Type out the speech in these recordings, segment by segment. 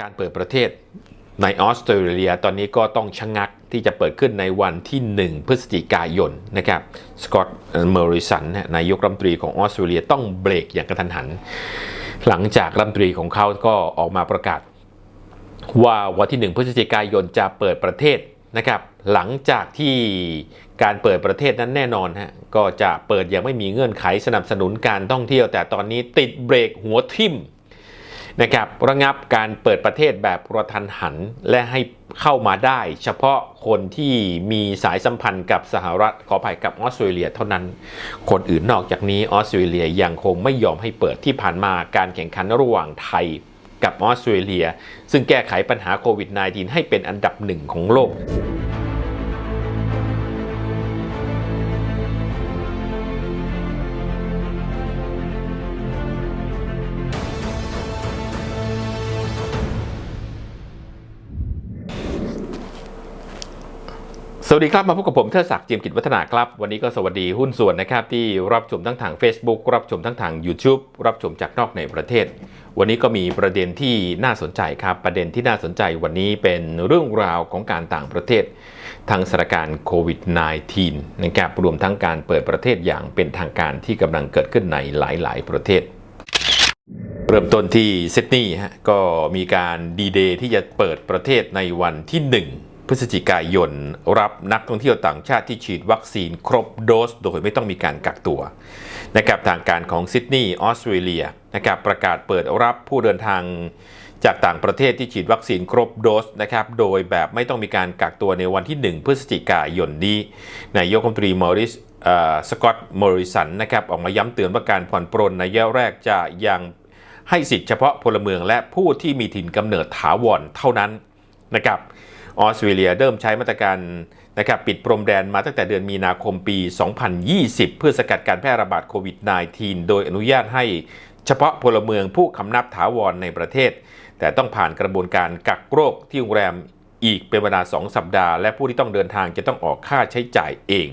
การเปิดประเทศในออสเตรเลียตอนนี้ก็ต้องชะงักที่จะเปิดขึ้นในวันที่ 1 พฤศจิกายนนะครับสกอตต์เมอริสันนายกรัฐมนตรีของออสเตรเลียต้องเบรกอย่างกระทันหัน หลังจากรัฐมนตรีของเขาก็ออกมาประกาศ ว่าวันที่ 1 พฤศจิกายนจะเปิดประเทศนะครับหลังจากที่การเปิดประเทศนั้นแน่นอนฮะก็จะเปิดอย่างไม่มีเงื่อนไขสนับสนุนการท่องเที่ยว แต่ตอนนี้ติดเบรกหัวทิ่ม นะครับระงับการเปิดประเทศแบบกระทันหัน และให้เข้ามาได้ เฉพาะคนที่มีสายสัมพันธ์กับสหรัฐขออภัยกับออสเตรเลีย เท่านั้น คนอื่นนอกจากนี้ออสเตรเลียยังคงไม่ยอมให้เปิดที่ผ่านมาการแข่งขันระหว่างไทยกับออสเตรเลีย ซึ่งแก้ไขปัญหาโควิด -19 ให้เป็นอันดับหนึ่งของโลก สวัสดีครับ มาพบกับผมเทิดศักดิ์เจียมกิจวัฒนาครับ วันนี้ก็สวัสดีหุ้นส่วนนะครับ ที่รับชมทั้งทาง Facebook รับชมทั้งทาง YouTube รับชมจากนอกในประเทศ วันนี้ก็มีประเด็นที่น่าสนใจครับ ประเด็นที่น่าสนใจวันนี้เป็นเรื่องราวของการต่างประเทศทางสถานการณ์โควิด -19 นะครับรวมทั้งการเปิดประเทศอย่างเป็นทางการที่กำลังเกิดขึ้นในหลาย ๆ ประเทศเริ่มต้นที่ซิดนีย์ฮะก็มีการดีเดย์ที่จะเปิดประเทศในวันที่ 1 พฤศจิกายน รับนักท่องเที่ยวต่างชาติที่ฉีดวัคซีนครบโดส โดยไม่ต้องมีการกักตัวนะครับทางการของซิดนีย์ออสเตรเลียนะครับประกาศเปิดรับผู้เดินทางจากต่างประเทศที่ฉีดวัคซีนครบโดสนะครับ โดยแบบไม่ต้องมีการกักตัวในวันที่ 1 พฤศจิกายนนี้ นายกรัฐมนตรีมอริสสกอตต์มอริสันนะครับออกมาย้ำเตือนว่าการผ่อนปรนในระยะแรกจะยังให้สิทธิเฉพาะพลเมืองและผู้ที่มีถิ่นกำเนิดถาวรเท่านั้นนะครับ ออสเตรเลียเริ่มใช้มาตรการนะครับปิดพรมแดนมาตั้งแต่เดือนมีนาคมปี 2020 เพื่อสกัดการแพร่ระบาดโควิด -19 โดยอนุญาตให้เฉพาะพลเมืองผู้คำนับถาวรในประเทศ แต่ต้องผ่านกระบวนการกักโรคที่โรงแรมอีกเป็นเวลา 2 สัปดาห์ และผู้ที่ต้องเดินทางจะต้องออกค่าใช้จ่ายเอง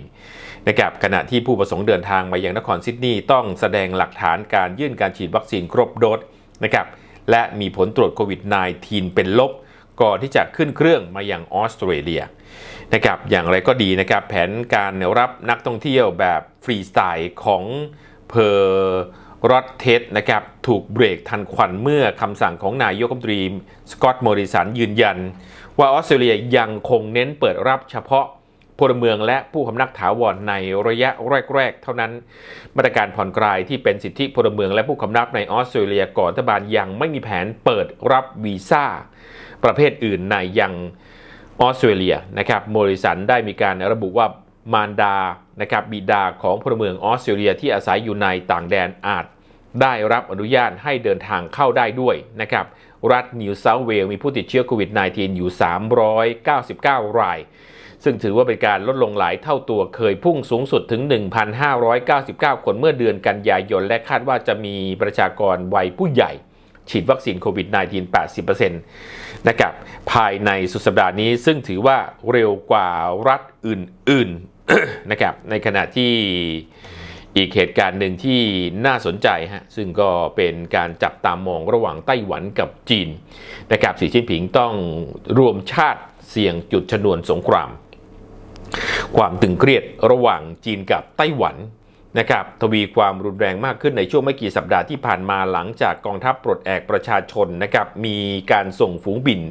นะครับขณะที่ผู้ประสงค์เดินทางมายังนครซิดนีย์ต้องแสดงหลักฐานการยื่นการฉีดวัคซีนครบโดสนะครับและมีผลตรวจโควิด -19 เป็นลบ ก่อนที่จะขึ้นเครื่องมาอยังออสเตรเลียนะครับอย่างไรก็ดีนะครับแผนการรับนักท่องเที่ยวแบบฟรีสไตล์ของเพอร์รอดเทสนะครับถูกเบรกทันควันเมื่อคำสั่งของนายกรัฐมนตรีสกอตต์มอริสันยืนยัน ว่าออสเตรเลียยังคงเน้นเปิดรับเฉพาะพลเมืองและผู้คำนักถาวรในระยะแรก ๆ เท่านั้น มาตรการผ่อนคลายที่เป็นสิทธิพลเมืองและผู้คำนับในออสเตรเลียก่อนรัฐบาลยังไม่มีแผนเปิดรับวีซ่า ประเภทอื่นในยังออสเตรเลียนะครับโมริสันได้มีการระบุว่ามารดานะครับบิดาของพลเมืองออสเตรเลียที่อาศัยอยู่ในต่างแดนอาจได้รับอนุญาตให้เดินทางเข้าได้ด้วยนะครับรัฐนิวเซาท์เวลมีผู้ติดเชื้อโควิด -19 อยู่ 399 ราย ซึ่งถือว่าเป็นการลดลงหลายเท่าตัวเคยพุ่งสูงสุดถึง 1,599 คนเมื่อเดือนกันยายน และคาดว่าจะมีประชากรวัยผู้ใหญ่ ฉีดวัคซีนโควิด -19 80%นะครับภายในสุดสัปดาห์นี้ซึ่งถือว่าเร็วกว่ารัฐอื่นๆนะครับในขณะที่อีกเหตุการณ์หนึ่งที่น่าสนใจฮะซึ่งก็เป็นการจับตามองระหว่างไต้หวันกับจีนนะครับสีจิ้นผิงต้องรวมชาติเสี่ยงจุดชนวนสงคราม ความตึงเครียดระหว่างจีนกับไต้หวัน นะครับทวีความรุนแรงมากขึ้นในช่วงไม่กี่สัปดาห์ที่ผ่านมาหลังจากกองทัพปลดแอกประชาชนนะครับมีการส่งฝูงบิน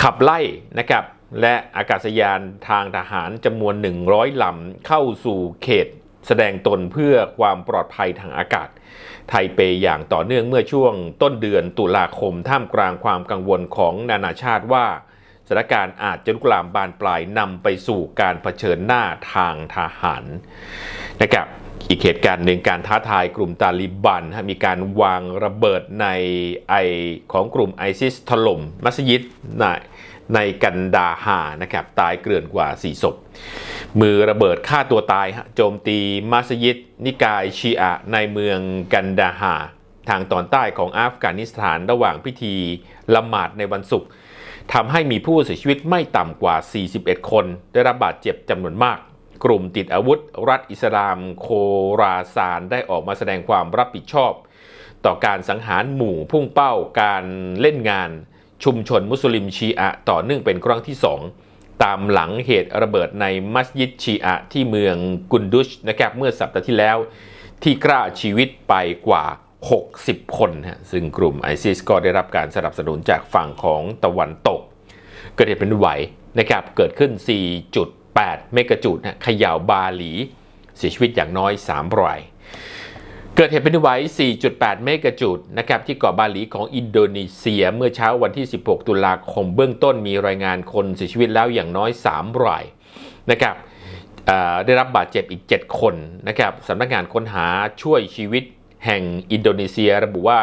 ขับไล่นะครับและอากาศยานทางทหารจำนวน 100 ลำเข้าสู่เขตแสดงตนเพื่อความปลอดภัยทางอากาศ ไทเปอย่างต่อเนื่องเมื่อช่วงต้นเดือนตุลาคมท่ามกลางความกังวลของนานาชาติว่าสถานการณ์อาจจะลุกลามบานปลายนำไปสู่การเผชิญหน้าทางทหารนะครับ อีกเหตุการณ์หนึ่งการท้าทายกลุ่มตาลิบันมีการวางระเบิดในไอของกลุ่มไอซิสถล่มมัสยิดในในกันดาหานะครับตายเกลื่อนกว่า 4 ศพ มือระเบิดฆ่าตัวตายโจมตีมัสยิด นิกายชีอะในเมืองกันดาหา ทางตอนใต้ของอัฟกานิสถานระหว่างพิธีละหมาดในวันศุกร์ทำให้มีผู้เสียชีวิตไม่ต่ำกว่า 41 คน ได้รับบาดเจ็บจำนวนมาก กลุ่มติดอาวุธ รัฐอิสลามโคราซานได้ออกมาแสดงความรับผิดชอบ ต่อการสังหารหมู่พุ่งเป้าการเล่นงาน ชุมชนมุสลิมชีอะต่อเนื่องเป็นครั้งที่2ตามหลังเหตุระเบิดในมัสยิดชีอะที่เมืองกุนดุชนะครับเมื่อสัปดาห์ที่แล้ว ที่กล้าชีวิตไปกว่า 60 คนฮะซึ่งกลุ่มไอซิสก็ได้รับการสนับสนุนจากฝั่งของตะวันตก เกิดเหตุเป็นไหวนะครับเกิดขึ้น 4 จุด 8 เมกะจูดนะเขย่าวบาหลี เสียชีวิตอย่างน้อย 3 ราย เกิดเหตุเป็นไหว 4.8 เมกะจูดนะครับที่เกาะบาหลีของอินโดนีเซียเมื่อเช้าวันที่ 16 ตุลาคมเบื้องต้นมีรายงานคนเสียชีวิตแล้วอย่างน้อย 3 รายนะครับได้รับบาดเจ็บอีก 7 คนนะครับสำนักงานค้นหาช่วยชีวิตแห่งอินโดนีเซียระบุว่า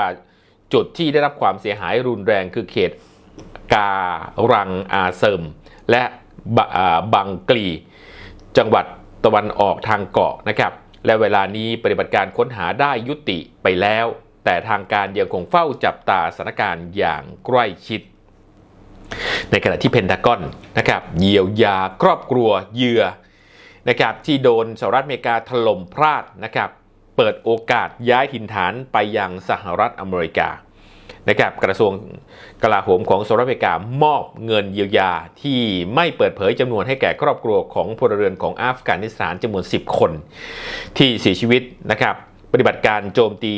จุดที่ได้รับความเสียหายรุนแรงคือเขตการังอาเซิม และ บาบังกลี จังหวัดตะวันออกทางเกาะนะครับ และเวลานี้ปฏิบัติการค้นหาได้ยุติไปแล้ว แต่ทางการยังคงเฝ้าจับตาสถานการณ์อย่างใกล้ชิด ในขณะที่เพนทากอนนะครับเยียวยาครอบครัวเหยื่อนะครับที่โดนสหรัฐอเมริกาถล่มพลาดนะครับเปิดโอกาสย้ายถิ่นฐานไปยังสหรัฐอเมริกา นะครับกระทรวงกลาโหมของสหรัฐอเมริกามอบเงินเยียวยาที่ไม่เปิดเผยจำนวนให้แก่ครอบครัวของพลเรือนของอัฟกานิสถานจำนวน 10 คน ที่เสียชีวิตนะครับปฏิบัติการโจมตี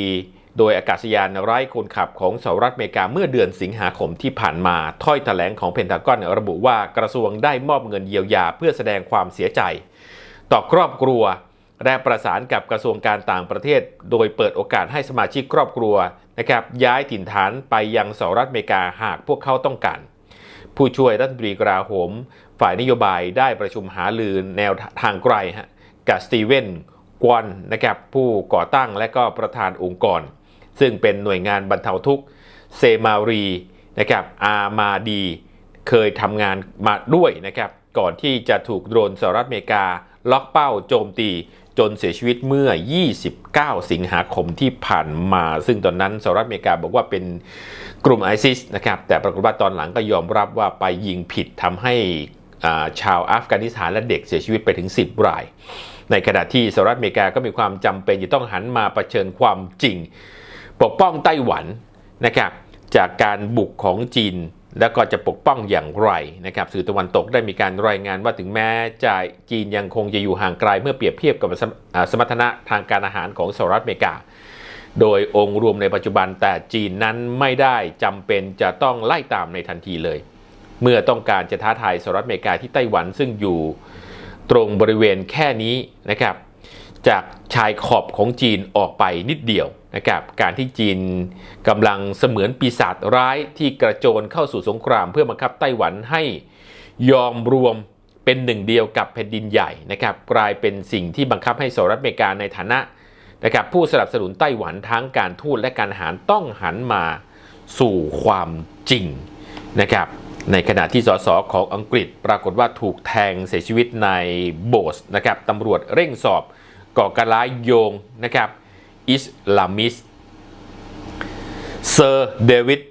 โดยอากาศยานไร้คนขับของสหรัฐอเมริกาเมื่อเดือนสิงหาคมที่ผ่านมา ถ้อยแถลงของเพนทากอนระบุว่ากระทรวงได้มอบเงินเยียวยาเพื่อแสดงความเสียใจ ต่อครอบครัว และประสานกับกระทรวงการต่างประเทศ โดยเปิดโอกาสให้สมาชิกครอบครัวนะครับย้ายถิ่นฐานไปยังสหรัฐอเมริกาหากพวกเขาต้องการ ผู้ช่วยรัฐมนตรีกลาโหม ฝ่ายนโยบายได้ประชุมหาลือแนวทางไกลฮะกับสตีเวนกวนนะครับผู้ก่อตั้งและก็ประธานองค์กร ซึ่งเป็นหน่วยงานบรรเทาทุกข์เซมารีนะครับอามาดีเคยทำงานมาด้วยนะครับก่อนที่จะถูกโดรนสหรัฐอเมริกา ล็อกเป้าโจมตี จนเสียชีวิตเมื่อ 29 สิงหาคมที่ผ่านมา ซึ่งตอนนั้นสหรัฐอเมริกาบอกว่าเป็นกลุ่มไอซิสนะครับ แต่ปรากฏว่าตอนหลังก็ยอมรับว่าไปยิงผิดทำให้ชาวอัฟกานิสถานและเด็กเสียชีวิตไปถึง 10 ราย ในขณะที่สหรัฐอเมริกาก็มีความจำเป็นจะต้องหันมาเผชิญความจริง ปกป้องไต้หวันนะครับจากการบุกของจีน แล้วก็จะปกป้องอย่างไรนะครับสื่อตะวันตกได้มีการรายงานว่าถึงแม้จะจีนยังคงจะอยู่ห่างไกลเมื่อเปรียบเทียบกับสมรรถนะทางการอาหารของสหรัฐอเมริกา โดยองค์รวมในปัจจุบันแต่จีนนั้นไม่ได้จำเป็นจะต้องไล่ตามในทันทีเลย เมื่อต้องการจะท้าทายสหรัฐอเมริกาที่ไต้หวันซึ่งอยู่ตรงบริเวณแค่นี้นะครับ จากชายขอบของจีนออกไปนิดเดียวนะครับการที่จีนกำลังเสมือนปีศาจร้ายที่กระโจนเข้าสู่สงครามเพื่อบังคับไต้หวันให้ยอมรวมเป็นหนึ่งเดียวกับแผ่นดินใหญ่นะครับกลายเป็นสิ่งที่บังคับให้สหรัฐอเมริกาในฐานะนะครับผู้สนับสนุนไต้หวันทั้งการทูตและการอาหารต้องหันมาสู่ความจริงนะครับในขณะที่สสของอังกฤษปรากฏว่าถูกแทงเสียชีวิตในโบสถ์นะครับตำรวจเร่งสอบ ก่อการร้ายโยงนะครับอิสลามิสเซอร์เดวิด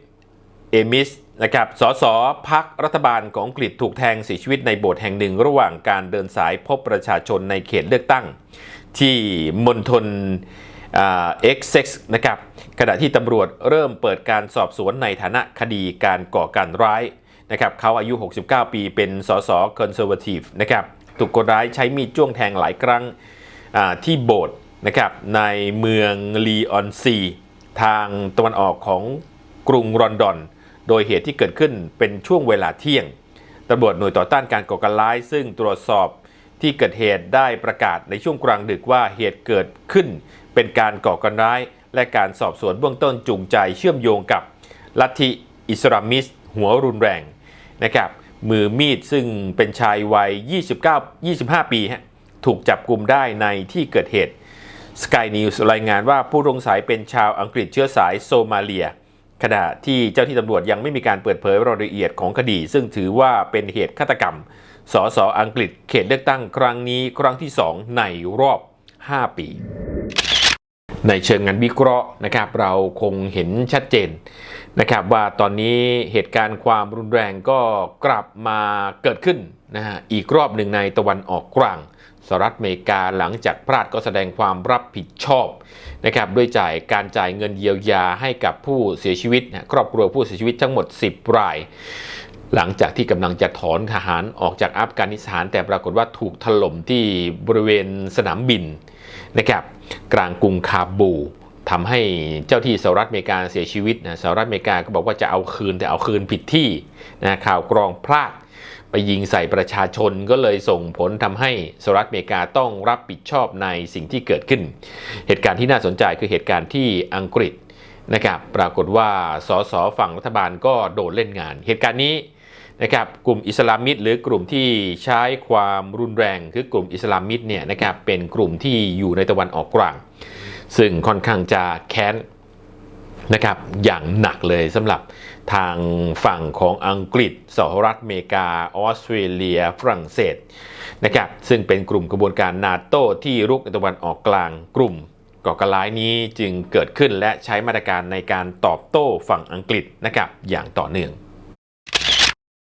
เอมิสนะครับสสพักรัฐบาลของอังกฤษถูกแทงเสียชีวิตในโบสถ์แห่งหนึ่ง ระหว่างการเดินสายพบประชาชนในเขตเลือกตั้ง ที่มณฑลเอ็กเซ็กซ์นะครับขณะที่ตำรวจเริ่มเปิดการสอบสวนในฐานะคดีการก่อการร้ายนะครับเขาอายุ 69 ปีเป็นสสคอนเซอร์วทีฟนะครับถูกคนร้ายใช้มีดจ้วงแทงหลายครั้ง ที่โบสถ์นะครับในเมืองลีออนซี ทางตะวันออกของกรุงลอนดอน โดยเหตุที่เกิดขึ้นเป็นช่วงเวลาเที่ยงตำรวจหน่วยต่อต้านการก่อการร้าย ซึ่งตรวจสอบที่เกิดเหตุได้ประกาศในช่วงกลางดึกว่าเหตุเกิดขึ้น เป็นการก่อการร้าย และการสอบสวนเบื้องต้นจูงใจเชื่อมโยงกับลัทธิอิสลามิสหัวรุนแรงนะครับมือมีดซึ่งเป็นชายวัย 29 25 ปีฮะ ถูกจับกลุ่มได้ในที่เกิดเหตุ Sky News รายงานว่าผู้ต้องสัยเป็นชาวอังกฤษเชื้อสายโซมาเลีย ขณะที่เจ้าที่ตำรวจยังไม่มีการเปิดเผยรายละเอียดของคดี ซึ่งถือว่าเป็นเหตุฆาตกรรม สสอังกฤษเขตเลือกตั้งครั้งนี้ครั้งที่ 2 ในรอบ 5 ปี ในเชิงงานวิเคราะห์นะครับเราคงเห็นชัดเจนนะครับว่าตอนนี้เหตุการณ์ความรุนแรงก็กลับมาเกิดขึ้นนะฮะอีกรอบหนึ่งในตะวันออกกลาง สหรัฐอเมริกาหลังจากพลาดก็แสดงความรับผิดชอบนะครับด้วยจ่ายการจ่ายเงินเยียวยาให้กับผู้เสียชีวิตครอบครัวผู้เสียชีวิตทั้งหมด 10 ราย หลังจากที่กำลังจะถอนทหารออกจากอัฟกานิสถาน แต่ปรากฏว่าถูกถล่มที่บริเวณสนามบินนะครับกลางกรุงคาบูทำให้เจ้าที่สหรัฐอเมริกาเสียชีวิตนะสหรัฐอเมริกาก็บอกว่าจะเอาคืนแต่เอาคืนผิดที่นะข่าวกรองพลาด ไปยิงใส่ประชาชนก็เลยส่งผลทำให้สหรัฐอเมริกาต้องรับผิดชอบในสิ่งที่เกิดขึ้น เหตุการณ์ที่น่าสนใจคือเหตุการณ์ที่อังกฤษนะครับปรากฏว่าสสฝั่งรัฐบาลก็โดนเล่นงาน เหตุการณ์นี้นะครับกลุ่มอิสลามิดหรือกลุ่มที่ใช้ความรุนแรงคือกลุ่มอิสลามิดเนี่ยนะครับเป็นกลุ่มที่อยู่ในตะวันออกกลาง ซึ่งค่อนข้างจะแค้น นะครับอย่างหนักเลยสำหรับทางฝั่งของอังกฤษสหรัฐอเมริกา ออสเตรเลีย ฝรั่งเศสนะครับซึ่งเป็นกลุ่มกระบวนการนาโต้ที่รุกในตะวันออกกลางกลุ่มก่อการร้ายนี้จึงเกิดขึ้นและใช้มาตรการในการตอบโต้ฝั่งอังกฤษนะครับอย่างต่อเนื่อง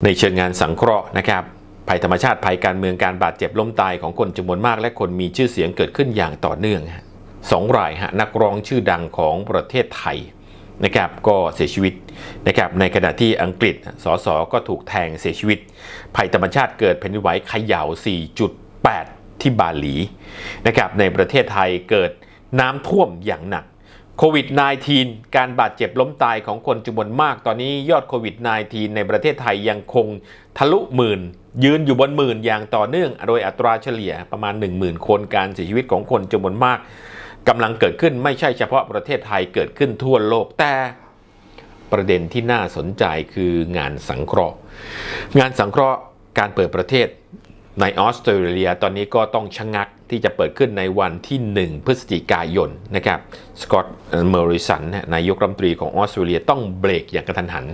ในเชิงงานสังเคราะห์นะครับภัยธรรมชาติภัยการเมืองการบาดเจ็บล้มตายของคนจำนวนมากและคนมีชื่อเสียงเกิดขึ้นอย่างต่อเนื่องสองรายฮะนักร้องชื่อดังของประเทศไทย นะครับก็เสียชีวิตนะครับในขณะที่อังกฤษสสก็ถูกแทงเสียชีวิต ภัยธรรมชาติเกิดแผ่นดินไหวเขย่า 4.8 ที่บาหลีนะครับในประเทศไทยเกิดน้ำท่วมอย่างหนักโควิด -19 การบาดเจ็บล้มตายของคนจำนวนมาก ตอนนี้ยอดโควิด -19 ในประเทศไทยยังคงทะลุหมื่น ยืนอยู่บนหมื่นอย่างต่อเนื่อง โดยอัตราเฉลี่ยประมาณ 10,000 คน การเสียชีวิตของคนจำนวนมาก กำลังเกิดขึ้นไม่ใช่เฉพาะประเทศไทยเกิดขึ้นทั่วโลกแต่ประเด็นที่น่าสนใจคืองานสังเคราะห์ งานสังเคราะห์การเปิดประเทศในออสเตรเลียตอนนี้ก็ต้องชะงักที่จะเปิดขึ้นในวันที่ 1 พฤศจิกายนนะครับสกอตต์เมอริสันนายกรัฐมนตรีของออสเตรเลียต้องเบรกอย่างกระทันหัน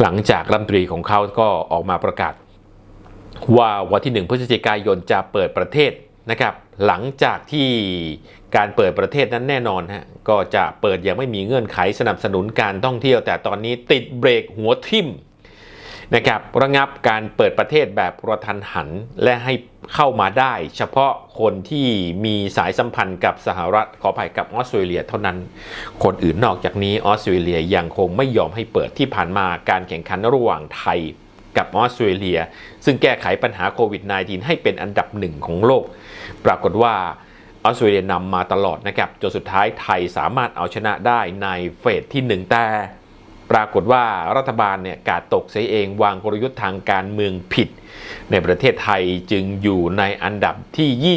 หลังจากรัฐมนตรีของเขาก็ออกมาประกาศ ว่าวันที่ 1 พฤศจิกายนจะเปิดประเทศ นะครับหลังจากที่การเปิดประเทศนั้นแน่นอนฮะก็จะเปิดอย่างไม่มีเงื่อนไขสนับสนุนการท่องเที่ยว แต่ตอนนี้ติดเบรกหัวทิ่มนะครับระงับการเปิดประเทศแบบกระทันหันและให้เข้ามาได้ เฉพาะคนที่มีสายสัมพันธ์กับสหรัฐขออภัยกับออสเตรเลีย เท่านั้น คนอื่นนอกจากนี้ออสเตรเลียยังคงไม่ยอมให้เปิดที่ผ่านมาการแข่งขันระหว่างไทยกับออสเตรเลีย ซึ่งแก้ไขปัญหาโควิด -19 ให้เป็นอันดับหนึ่งของโลก ปรากฏว่าออสเตรเลียนำมาตลอดนะครับจนสุดท้ายไทยสามารถเอาชนะได้ในเฟสที่ 1 แต่ ปรากฏว่ารัฐบาลเนี่ยกาดตกเสียเองวางกลยุทธ์ทางการเมืองผิด ในประเทศไทยจึงอยู่ในอันดับที่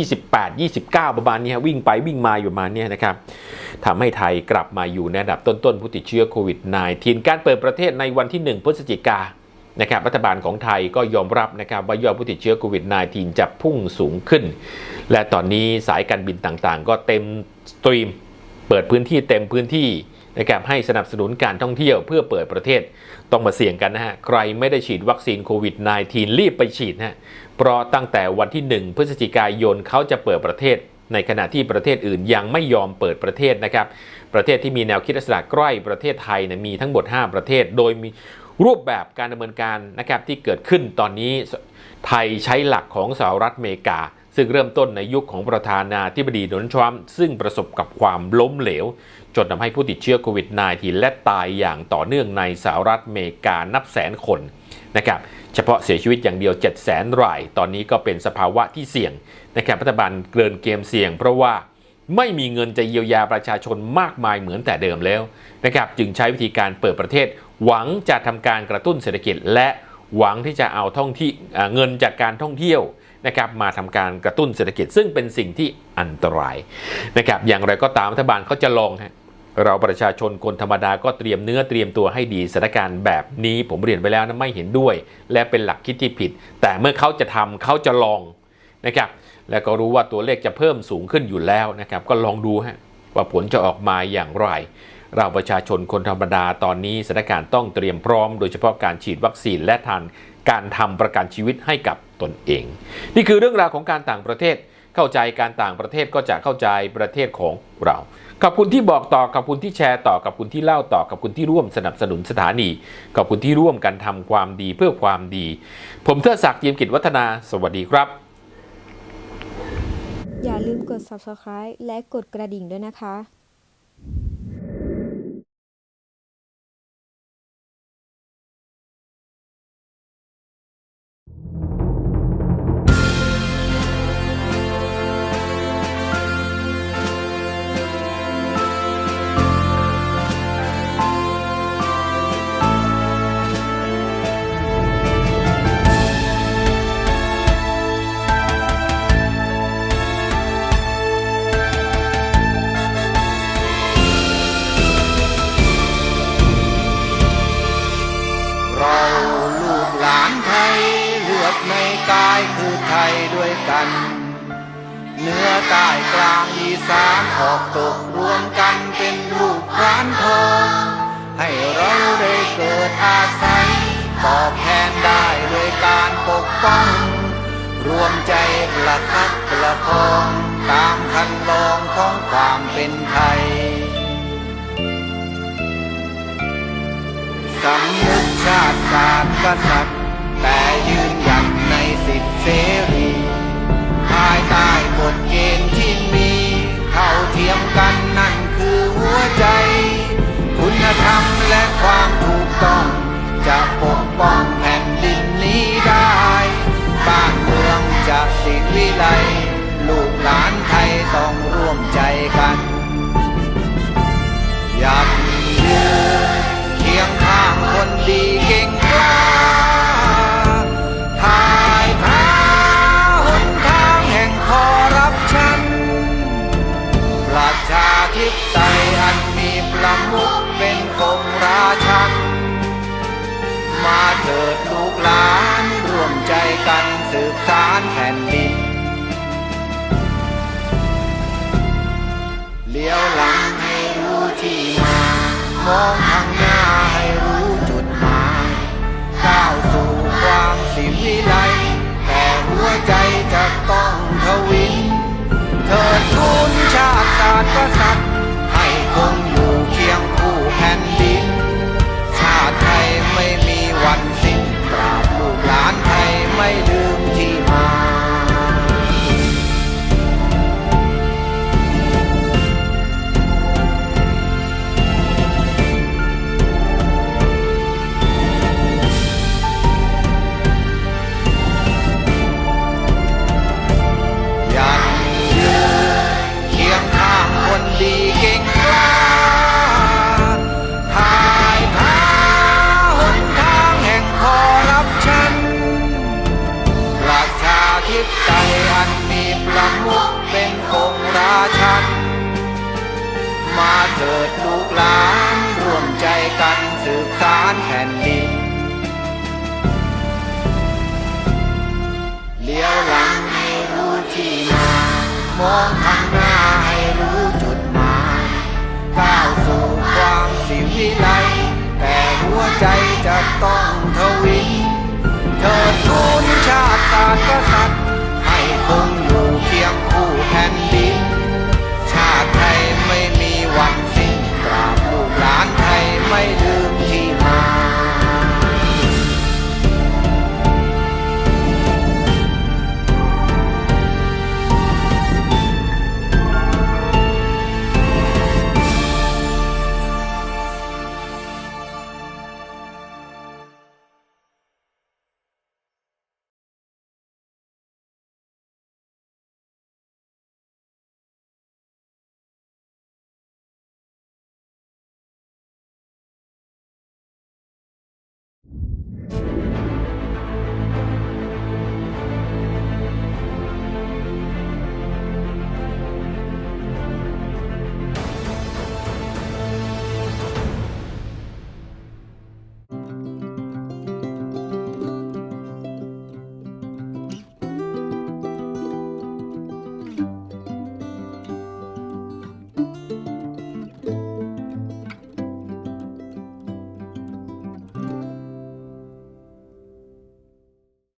27 28 29 ประมาณนี้วิ่งไปวิ่งมาอยู่ประมาณนี้นะครับทำให้ไทยกลับมาอยู่ในอันดับต้นๆผู้ติดเชื้อโควิด -19 การเปิดประเทศในวันที่ 1 พฤศจิกา นะครับรัฐบาลของไทยก็ยอมรับนะครับว่ายอดผู้ติดเชื้อโควิด -19 จะพุ่งสูงขึ้น และตอนนี้สายการบินต่างๆ ก็เต็มสตรีม เปิดพื้นที่เต็มพื้นที่นะครับให้สนับสนุนการท่องเที่ยวเพื่อเปิดประเทศต้องมาเสี่ยงกันนะฮะ ใครไม่ได้ฉีดวัคซีนโควิด -19 รีบไปฉีดนะเพราะตั้งแต่วันที่ 1 พฤศจิกายนเขาจะเปิดประเทศ ในขณะที่ประเทศอื่นยังไม่ยอมเปิดประเทศนะครับ ประเทศที่มีแนวคิดลักษณะใกล้ประเทศไทยนี่ยมีทั้งหมด 5 ประเทศ โดยมี รูปแบบการดำเนินการนะครับที่เกิดขึ้นตอนนี้ไทยใช้หลักของสหรัฐอเมริกา ซึ่งเริ่มต้นในยุคของประธานาธิบดีโดนัลด์ทรัมป์ซึ่งประสบกับความล้มเหลว จนทำให้ผู้ติดเชื้อโควิด -19 และตายอย่างต่อเนื่องในสหรัฐอเมริกานับแสนคนนะครับเฉพาะเสียชีวิตอย่างเดียว 7 0 0 0 0 0ราย ตอนนี้ก็เป็นสภาวะที่เสี่ยงนะครับรัฐบาลเกินเกมเสี่ยง เพราะว่าไม่มีเงินจะเยียวยาประชาชนมากมายเหมือนแต่เดิมแล้วนะครับจึงใช้วิธีการเปิดประเทศ หวังจะทำการกระตุ้นเศรษฐกิจ และหวังที่จะเอาท่องที่เงินจากการท่องเที่ยวนะครับมาทำการกระตุ้นเศรษฐกิจ ซึ่งเป็นสิ่งที่อันตรายนะครับอย่างไรก็ตามรัฐบาลเขาจะลองฮะเราประชาชนคนธรรมดาก็เตรียมเนื้อเตรียมตัวให้ดีสถานการณ์แบบนี้ผมเรียนไปแล้วนะไม่เห็นด้วย และเป็นหลักคิดที่ผิด แต่เมื่อเขาจะทำเขาจะลองนะครับแล้วก็รู้ว่าตัวเลขจะเพิ่มสูงขึ้นอยู่แล้วนะครับก็ลองดูฮะว่าผลจะออกมาอย่างไร เราประชาชนคนธรรมดาตอนนี้สถานการณ์ต้องเตรียมพร้อม โดยเฉพาะการฉีดวัคซีนและทันการทำประกันชีวิตให้กับตนเอง นี่คือเรื่องราวของการต่างประเทศเข้าใจการต่างประเทศก็จะเข้าใจประเทศของเราขอบคุณที่บอกต่อขอบคุณที่แชร์ต่อขอบคุณที่เล่าต่อขอบคุณที่ร่วมสนับสนุนสถานีขอบคุณที่ร่วมกันทำความดีเพื่อความดี ผมเทิดศักดิ์เยียมกิจวัฒนา สวัสดีครับ อย่าลืมกด subscribe และกดกระดิ่งด้วยนะคะ อใต้กลางอีสานออกตกรวมกันเป็นลูกร้านทองให้เราได้เกิดอาศัย ตอบแทนได้ด้วยการปกป้อง รวมใจประคับประคอง ตามคันลองของความเป็นไทยสำนึกชาติศาสตร์กษัตริย์แต่ยืนหยัดในสิทธิเสรีายใต้กฎเกณฑ์ที่มีเท่าเทียมกันนั่นคือหัวใจ คุณธรรมและความถูกต้อง จะปกป้องแผ่นดินนี้ได้บ้านเมืองจะสิวิไลลูกหลานไทยต้องร่วมใจกันหยัดยืนเคียงข้างคน ต้องทวินเถิดทูลชาติศาสตร์กษัตริย์